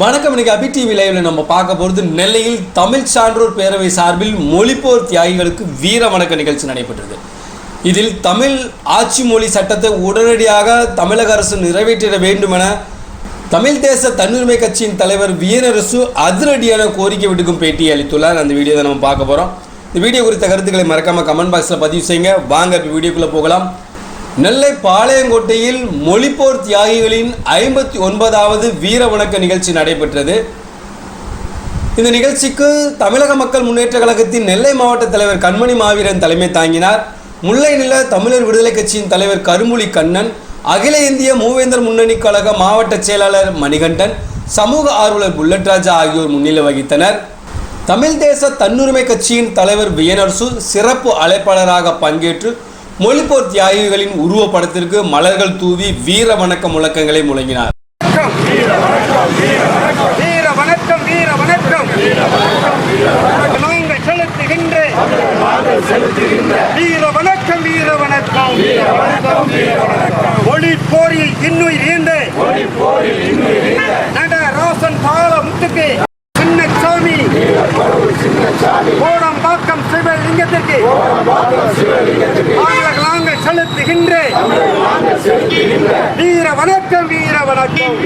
வணக்கம் இன்னைக்கு அபி டிவி லைவ்ல நம்ம பார்க்க போகிறது நெல்லையில் தமிழ் சான்றோர் பேரவை சார்பில் மொழிப்போர் தியாகிகளுக்கு வீர வணக்க நிகழ்ச்சி நடைபெற்றது. இதில் தமிழ் ஆட்சி மொழி சட்டத்தை உடனடியாக தமிழக அரசு நிறைவேற்றிட வேண்டும் என தமிழ் தேச தன்னுரிமை கட்சியின் தலைவர் வீரரசு அதிரடியான கோரிக்கை விடுக்கும் பேட்டியை அளித்துள்ளார். அந்த வீடியோ தான் நம்ம பார்க்க போகிறோம் இந்த வீடியோ குறித்த கருத்துக்களை மறக்காமல் கமெண்ட் பாக்ஸில் பதிவு செய்யுங்க. வாங்க இப்போ வீடியோக்குள்ளே போகலாம். நெல்லை பாளையங்கோட்டையில் மொழிப்போர் தியாகிகளின் ஐம்பத்தி ஒன்பதாவது வீர வணக்க நிகழ்ச்சி நடைபெற்றது. இந்த நிகழ்ச்சிக்கு தமிழக மக்கள் முன்னேற்ற கழகத்தின் நெல்லை மாவட்ட தலைவர் கண்மணி மாவீரன் தலைமை தாங்கினார். முல்லை நில தமிழர் விடுதலை கட்சியின் தலைவர் கருமொழி கண்ணன் அகில இந்திய மூவேந்தர் முன்னணி கழக மாவட்ட செயலாளர் மணிகண்டன் சமூக ஆர்வலர் புல்லட் ராஜா ஆகியோர் முன்னிலை வகித்தனர். தமிழ் தேச தன்னுரிமை கட்சியின் தலைவர் வியனர்சு சிறப்பு அழைப்பாளராக பங்கேற்று மொழிப்போர் தியாகிகளின் உருவப்படத்திற்கு மலர்கள் தூவி வீர வணக்க முழக்கங்களை முழங்கினார் வீர வணக்கம் வீர வணக்கம் வீர வணக்கம் வீர வணக்கம் ஒளி போரில் இன்னுயிர் ஈண்டு நட ரோசன் பால முத்துக்கு சின்னசாமி கோடம்பாக்கம் சிவலிங்கத்திற்கு செலுத்துகின்ற வீர வணக்கம் வீர வணக்கம்.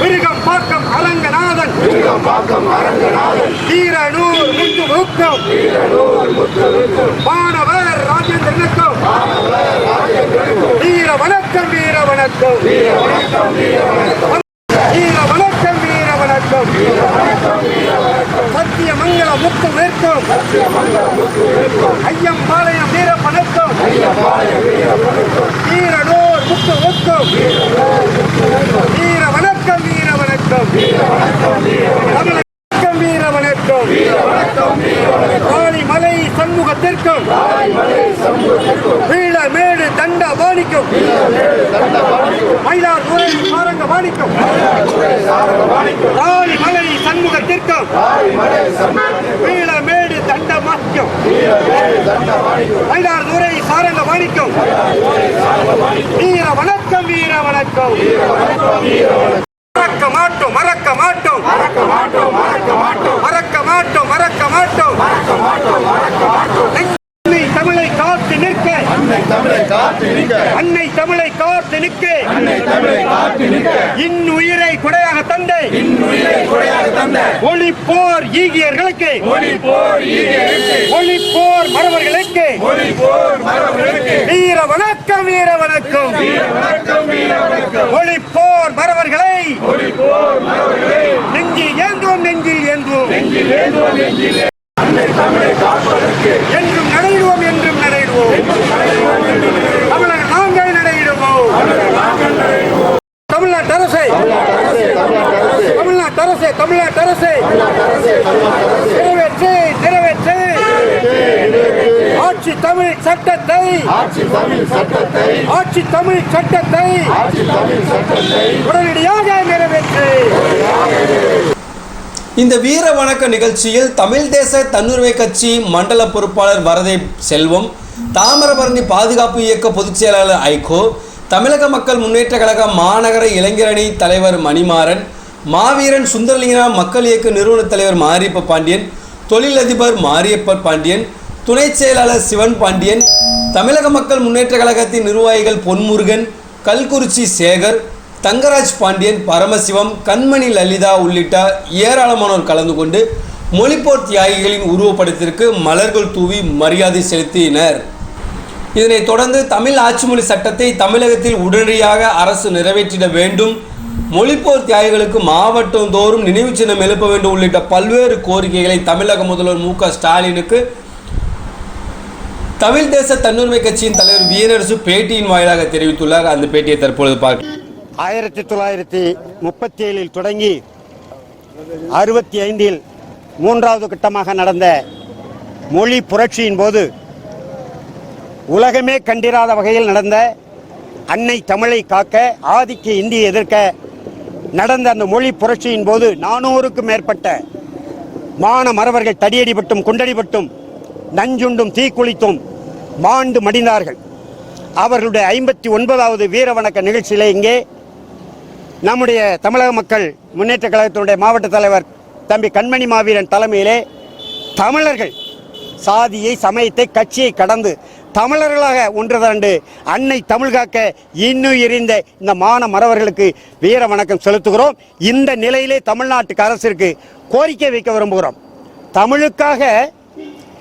மிருகம் பாக்கம் அரங்கநாதன். வீரனூர் முத்து முக்கம் மாணவர் ராஜேந்திரனுக்கும் வீர வணக்கம் வீர வணக்கம். வீர வணக்கம் வீர வணக்கம். சத்தியமங்கல முத்து நிற்கும் ஐயம்பாளையம் வீர வணக்கம் வீரனூர் முத்து முக்கம் வீர வணக்கம் வீர வணக்கம் தமிழகம் வீர வணக்கம் காளிமலை சண்முகத்திற்கும் வீழமேடு தண்ட வாணிக்கும் மயிலாடுதுறை சாரங்க வாணிக்கும் சமூகத்திற்கும் மீளமேடு தண்ட மாணிக்கம் மயிலாடுதுறை சாரங்க மாணிக்கம். வீர வணக்கம் வீர வணக்கம் அன்னை தமிழை காத்து நிற்க. அன்னை தமிழை காத்து நிற்க. அன்னை தமிழை காத்து நிற்க. இன்னுயிரை கொடையாக தந்தை. இன்னுயிரை கொடையாக தந்த. ஒளிப்போர் ஈகியர்களுக்கு. மறவர்களுக்கு. ஒளிப்போர் மறவர்களுக்கு. வீர வணக்கம் வீர வணக்கம். வீர வணக்கம் வீர வணக்கம். ஒளிப்போர் மறவர்களை. ஒளிப்போர் மறவர்களை. நெஞ்சில் ஏந்துவோம் நெஞ்சில் ஏந்துவோம். நெஞ்சில் ஏந்துவோம் நெஞ்சில் என்றும் நடையிடுவோம் என்றும் நடையிடுவோம் தமிழ்நாட்டு அரசை தமிழ்நாட்டு அரசை தமிழ்நாட்டு அரசை நிறைவேற்று நிறைவேற்று ஆட்சி தமிழ் சட்டத்தை ஆட்சி தமிழ் சட்டத்தை ஆட்சி தமிழ் சட்டத்தை ஆட்சி தமிழ் சட்டத்தை உடனடியாக நிறைவேற்று இந்த வீர வணக்க நிகழ்ச்சியில் தமிழ் தேச தன்னுரிமை கட்சி மண்டல பொறுப்பாளர் வரதை செல்வம் தாமிரபரணி பாதுகாப்பு இயக்க பொதுச் செயலாளர் ஐகோ தமிழக மக்கள் முன்னேற்ற கழக மாநகர இளைஞரணி தலைவர் மணிமாறன் மாவீரன் சுந்தரலிங்கனா மக்கள் இயக்க நிறுவன தலைவர் மாரியப்ப பாண்டியன் தொழிலதிபர் மாரியப்ப பாண்டியன் துணை செயலாளர் சிவன் பாண்டியன் தமிழக மக்கள் முன்னேற்ற கழகத்தின் நிர்வாகிகள் பொன்முருகன் கல்குறிச்சி சேகர் தங்கராஜ் பாண்டியன் பரமசிவம் கண்மணி லலிதா உள்ளிட்ட ஏராளமானோர் கலந்து கொண்டு மொழிப்போர் தியாகிகளின் உருவப்படத்திற்கு மலர்கள் தூவி மரியாதை செலுத்தினர். இதனைத் தொடர்ந்து தமிழ் ஆட்சிமொழி சட்டத்தை தமிழகத்தில் உடனடியாக அரசு நிறைவேற்றிட வேண்டும். மொழிப்போர் தியாகிகளுக்கு மாவட்டம் தோறும் நினைவு சின்னம் எழுப்ப வேண்டும் உள்ளிட்ட பல்வேறு கோரிக்கைகளை தமிழக முதல்வர் மு க ஸ்டாலினுக்கு தமிழ் தேச தன்னுரிமை கட்சியின் தலைவர் வீரரசு பேட்டியின் வாயிலாக தெரிவித்துள்ளார். அந்த பேட்டியை தற்பொழுது பார்க்க ஆயிரத்தி தொள்ளாயிரத்தி முப்பத்தி ஏழில் தொடங்கி அறுபத்தி ஐந்தில் மூன்றாவது கட்டமாக நடந்த மொழி புரட்சியின் போது உலகமே கண்டிராத வகையில் நடந்த அன்னை தமிழை காக்க ஆதிக்க இந்தியை எதிர்க்க நடந்த அந்த மொழி புரட்சியின் போது நானூறுக்கும் மேற்பட்ட மான மறவர்கள் தடியடிபட்டும் குண்டடிபட்டும் நஞ்சுண்டும் தீக்குளித்தும் மாண்டு மடிந்தார்கள். அவர்களுடைய ஐம்பத்தி ஒன்பதாவது வீர வணக்க நிகழ்ச்சியிலே இங்கே நம்முடைய தமிழக மக்கள் முன்னேற்ற கழகத்தினுடைய மாவட்ட தலைவர் தம்பி கண்மணி மாவீரன் தலைமையிலே தமிழர்கள் சாதியை சமயத்தை கட்சியை கடந்து தமிழர்களாக ஒன்று திரண்டு அன்னை தமிழ் காக்க இன்னும் எரிந்த இந்த மான மறவர்களுக்கு வீர வணக்கம் செலுத்துகிறோம். இந்த நிலையிலே தமிழ்நாட்டுக்கு அரசிற்கு கோரிக்கை வைக்க விரும்புகிறோம். தமிழுக்காக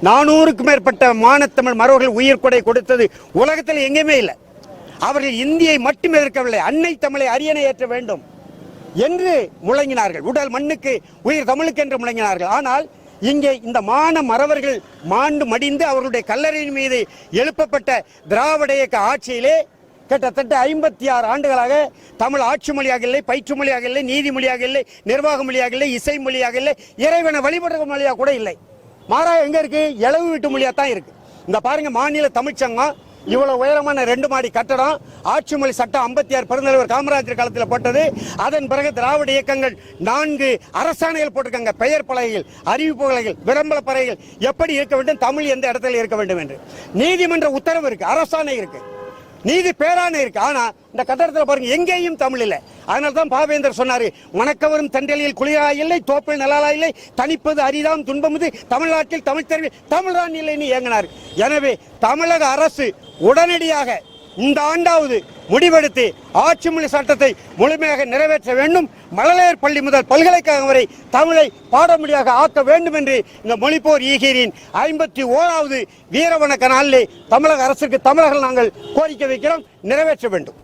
நானூறுக்கும் மேற்பட்ட மானத்தமிழ் மறவர்கள் உயிர் கொடை கொடுத்தது உலகத்தில் எங்கேயுமே இல்லை. அவர்கள் இந்தியை மட்டும் எதிர்க்கவில்லை அன்னை தமிழை அரியணை ஏற்ற வேண்டும். என்று முழங்கினார்கள். உடல் மண்ணுக்கு உயிர் தமிழுக்கு என்று முழங்கினார்கள். ஆனால் இங்கே இந்த மான மறவர்கள் மாண்டு மடிந்து அவர்களுடைய கல்லறையின் மீது எழுப்பப்பட்ட திராவிட இயக்க ஆட்சியிலே கிட்டத்தட்ட ஐம்பத்தி ஆறு ஆண்டுகளாக தமிழ் ஆட்சி மொழியாக இல்லை பயிற்று மொழியாக இல்லை நீதி மொழியாக இல்லை நிர்வாக மொழியாக இல்லை இசை மொழியாக இல்லை இறைவனை வழிபடுற மொழியாக கூட இல்லை. மாறாக எங்க இருக்கு? இளவு வீட்டு மொழியாக தான் இருக்கு. இந்த பாருங்க மாநில தமிழ்ச்சங்கம் இவ்வளவு உயரமான ரெண்டு மாடி கட்டடம் ஆட்சி மொழி சட்டம் ஐம்பத்தி ஆறு பெருந்தலைவர் காமராஜர் காலத்தில் போட்டது. அதன் பிறகு திராவிட இயக்கங்கள் நான்கு அரசாணைகள் போட்டிருக்காங்க. பெயர் பலகைகள் அறிவிப்பு பலகைகள் விளம்பர பலகைகள். எப்படி இருக்க வேண்டும்? தமிழ் எந்த இடத்துல இருக்க வேண்டும் என்று. நீதிமன்ற உத்தரவு இருக்கு அரசாணை இருக்கு. நீதி பேரான இருக்கு. ஆனா இந்த கட்டடத்தில் பாருங்க எங்கேயும் தமிழ் இல்லை. அதனால தான் பாவேந்தர் சொன்னாரு மணக்கவரும் தண்டலியில் குளிரா இல்லை தோப்பில் நலாலா இல்லை தனிப்பது அரிதாம் துன்பமுது தமிழ்நாட்டில் தமிழ் தெரிவி தமிழ்தான் இல்லைன்னு இயங்கினார். எனவே தமிழக அரசு உடனடியாக இந்த ஆண்டாவது முடிவெடுத்து ஆட்சி மொழி சட்டத்தை முழுமையாக நிறைவேற்ற வேண்டும். மழலையர் பள்ளி முதல் பல்கலைக்கழகம் வரை தமிழை பாடமொழியாக ஆக்க வேண்டும் என்று இந்த மொழிப்போர் ஈகீரின் ஐம்பத்தி ஓராவது வீரவணக்க நாளிலே தமிழக அரசுக்கு தமிழர்கள் நாங்கள் கோரிக்கை வைக்கிறோம். நிறைவேற்ற வேண்டும்.